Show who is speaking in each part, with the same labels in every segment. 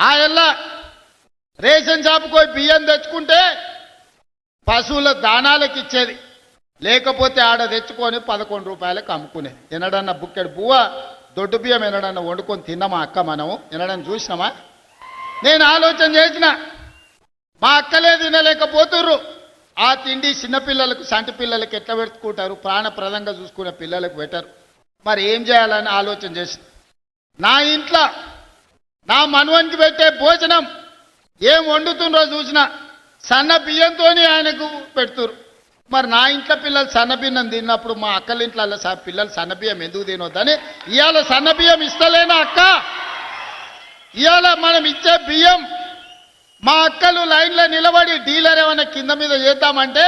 Speaker 1: ఆ రేషన్ షాపుకి పోయి బియ్యం తెచ్చుకుంటే పశువుల దానాలకు ఇచ్చేది. లేకపోతే ఆడ తెచ్చుకొని పదకొండు రూపాయలకు అమ్ముకునేది. ఎనడన్నా బుక్కెడు బువ్వ దొడ్డు బియ్యం ఎనడన్నా వండుకొని తిన్నామా అక్క మనము? ఎనడన్నా చూసినామా? నేను ఆలోచన చేసిన మా అక్కలే తినలేకపోతుర్రు. ఆ తిండి చిన్నపిల్లలకు సంటి పిల్లలకి ఎట్లా పెట్టుకుంటారు? ప్రాణప్రదంగా చూసుకునే పిల్లలకు పెట్టరు. మరి ఏం చేయాలని ఆలోచన చేసి నా ఇంట్లో నా మనవనికి పెట్టే భోజనం ఏం వండుతుండ్రో చూసిన సన్న బియ్యంతోనే ఆయనకు పెడుతురు. మరి నా ఇంట్లో పిల్లలు సన్నబియ్యం తిన్నప్పుడు మా అక్కల ఇంట్లో పిల్లలు సన్న బియ్యం ఎందుకు తినొద్దని ఇవాళ సన్న బియ్యం ఇస్తలేనా అక్క? ఇవాళ మనం ఇచ్చే బియ్యం మా అక్కలు లైన్లో నిలబడి డీలర్ ఏమైనా కింద మీద చేద్దామంటే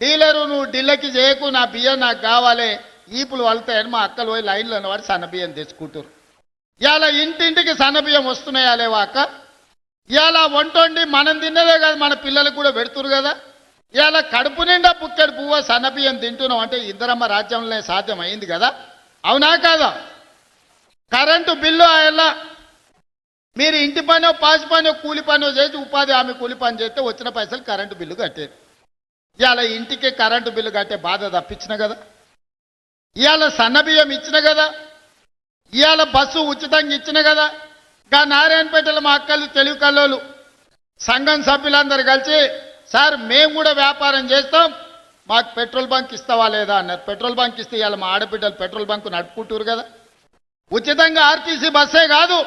Speaker 1: డీలరు నువ్వు ఢిల్లీకి చేయకు నా బియ్యం నాకు కావాలి ఈపులు వలుతాయని మా అక్కలు పోయి లైన్లో ఉన్నవాడు సన్న బియ్యం తెచ్చుకుంటారు ఇవాళ ఇంటింటికి సన్న బియ్యం వస్తున్నాయా లేవా అక్క? ఇలా వంట వండి మనం తిన్నదే కదా మన పిల్లలకు కూడా పెడుతురు కదా. ఇలా కడుపు నిండా పుక్కెడు పువ్వ సన్న బియ్యం తింటున్నాం అంటే ఇందరమ్మ రాజ్యంలో సాధ్యం అయింది కదా. అవునా కాదా? కరెంటు బిల్లు ఎలా మీరు ఇంటి పనో పాసి పనో కూలి పనో చేసి ఉపాధి హామీ కూలి పని చేస్తే వచ్చిన పైసలు కరెంటు బిల్లు కట్టేది ఇవాళ ఇంటికి కరెంటు బిల్లు కట్టే బాధ తప్పించిన కదా. ఇవాళ సన్న బియ్యం ఇచ్చిన కదా. ఇవాళ బస్సు ఉచితంగా ఇచ్చిన కదా. ఇంకా నారాయణపేటలో మా అక్కలు తెలుగు కల్లోలు సంఘం సభ్యులందరూ కలిసి సార్ మేము కూడా వ్యాపారం చేస్తాం. మాకు పెట్రోల్ బంక్ ఇస్తావా లేదా? అన్నారు. పెట్రోల్ బంక్ ఇస్తే ఇవాళ మా ఆడబిడ్డలు పెట్రోల్ బంక్ నడుపుకుంటారు కదా. ఉచితంగా ఆర్టీసీ బస్సే కాదు.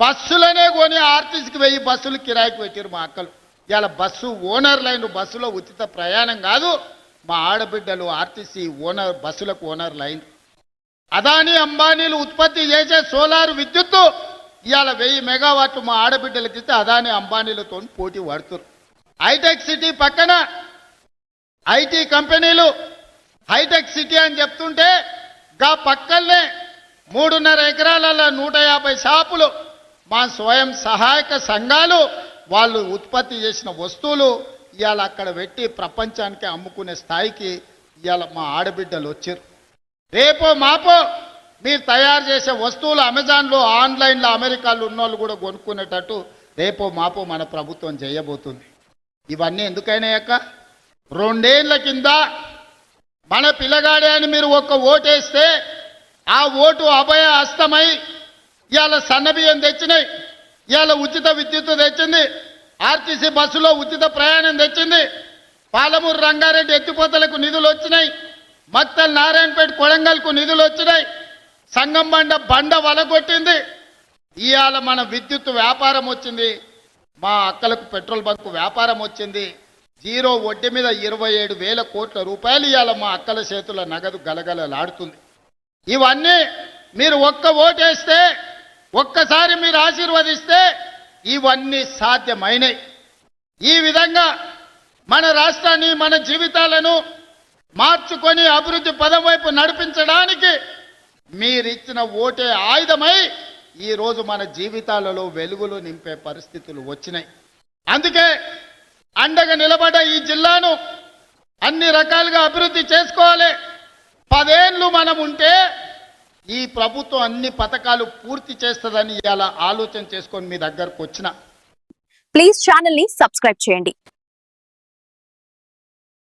Speaker 1: బస్సులనే కొని ఆర్టీసీకి వెయ్యి బస్సులు కిరాయికి పెట్టారు మా అక్కలు. ఇవాళ బస్సు ఓనర్ బస్సులో ఉచిత ప్రయాణం కాదు. మా ఆడబిడ్డలు ఆర్టీసీ ఓనర్ బస్సులకు ఓనర్ లైన్. అదాని అంబానీలు ఉత్పత్తి చేసే సోలార్ విద్యుత్తు ఇవాళ వెయ్యి మెగావాట్లు మా ఆడబిడ్డలకి ఇస్తే అదాని అంబానీలతో పోటీ పడుతురు. హైటెక్ సిటీ పక్కన ఐటీ కంపెనీలు హైటెక్ సిటీ అని చెప్తుంటే గా పక్కనే మూడున్నర ఎకరాలలో నూట యాభై షాపులు మా స్వయం సహాయక సంఘాలు వాళ్ళు ఉత్పత్తి చేసిన వస్తువులు ఇవాళ అక్కడ పెట్టి ప్రపంచానికి అమ్ముకునే స్థాయికి ఇవాళ మా ఆడబిడ్డలు వచ్చారు. రేపో మాపో మీరు తయారు చేసే వస్తువులు అమెజాన్లో ఆన్లైన్లో అమెరికాలో ఉన్న వాళ్ళు కూడా కొనుక్కునేటట్టు రేపో మాపో మన ప్రభుత్వం చేయబోతుంది. ఇవన్నీ ఎందుకైనా అక్క? రెండేళ్ళ కింద మన పిల్లగాడే అని మీరు ఒక్క ఓటేస్తే ఆ ఓటు అభయ హస్తమై ఇవాళ సన్నబియ్యం తెచ్చినాయి ఇవాళ ఉచిత విద్యుత్ తెచ్చింది ఆర్టీసీ బస్సులో ఉచిత ప్రయాణం తెచ్చింది పాలమూరు రంగారెడ్డి ఎత్తిపోతలకు నిధులు వచ్చినాయి మత్తల్ నారాయణపేట కొడంగల్కు నిధులు వచ్చినాయి. సంగం బండ బండ వలగొట్టింది. ఇవాళ మన విద్యుత్ వ్యాపారం వచ్చింది. మా అక్కలకు పెట్రోల్ బంకు వ్యాపారం వచ్చింది. జీరో వడ్డీ మీద ఇరవై ఏడు వేల కోట్ల రూపాయలు ఇవాళ మా అక్కల చేతుల నగదు గలగలలాడుతుంది. ఇవన్నీ మీరు ఒక్క ఓటేస్తే ఒక్కసారి మీరు ఆశీర్వదిస్తే ఇవన్నీ సాధ్యమైనవి ఈ విధంగా మన రాష్ట్రాన్ని మన జీవితాలను మార్చుకొని అభివృద్ధి పదం వైపు నడిపించడానికి మీరిచ్చిన ఓటే ఆయుధమై ఈరోజు మన జీవితాలలో వెలుగులు నింపే పరిస్థితులు వచ్చినాయి. అందుకే అండగా నిలబడ్డ ఈ జిల్లాను అన్ని రకాలుగా అభివృద్ధి చేసుకోవాలి. పదేళ్ళు మనం ఉంటే ఈ ప్రభుత్వం అన్ని పథకాలు పూర్తి చేస్తుందని ఇలా ఆలోచన చేసుకొని మీ దగ్గరకు వచ్చిన.
Speaker 2: ప్లీజ్ ఛానల్ని సబ్స్క్రైబ్ చేయండి.